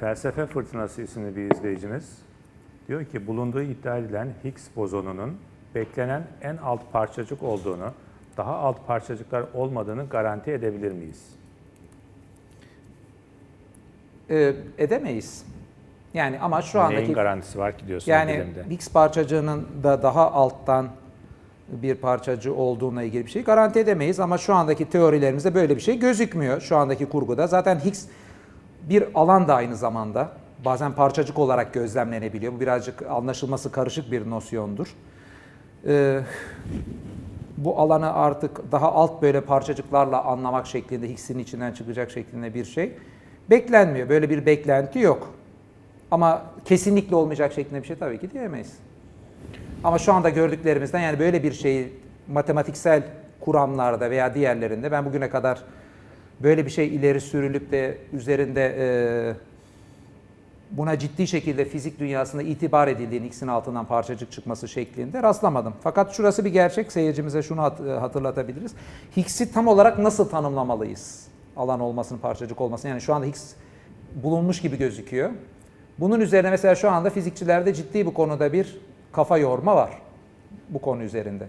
Felsefe Fırtınası isimli bir izleyicimiz diyor ki bulunduğu iddia edilen Higgs bozonunun beklenen en alt parçacık olduğunu, daha alt parçacıklar olmadığını garanti edebilir miyiz? Ee, edemeyiz. Yani ama şu Neyin andaki garantisi var ki diyorsunuz yani bilimde? Higgs parçacığının da daha alttan bir parçacığı olduğuna ilgili bir şey garanti edemeyiz ama şu andaki teorilerimizde böyle bir şey gözükmüyor şu andaki kurguda. Zaten Higgs bir alan da aynı zamanda bazen parçacık olarak gözlemlenebiliyor. Bu birazcık anlaşılması karışık bir nosyondur. Ee, bu alanı artık daha alt böyle parçacıklarla anlamak şeklinde Higgs'in içinden çıkacak şeklinde bir şey beklenmiyor. Böyle bir beklenti yok. Ama kesinlikle olmayacak şeklinde bir şey tabii ki diyemeyiz. Ama şu anda gördüklerimizden yani böyle bir şeyi matematiksel kuramlarda veya diğerlerinde ben bugüne kadar böyle bir şey ileri sürülüp de üzerinde e, buna ciddi şekilde fizik dünyasında itibar edildiğini X'in altından parçacık çıkması şeklinde rastlamadım. Fakat şurası bir gerçek seyircimize şunu hat- e, hatırlatabiliriz. Higgs'i tam olarak nasıl tanımlamalıyız? Alan olmasını, parçacık olmasını. Yani şu anda Higgs bulunmuş gibi gözüküyor. Bunun üzerine mesela şu anda fizikçilerde ciddi bu konuda bir kafa yorma var bu konu üzerinde.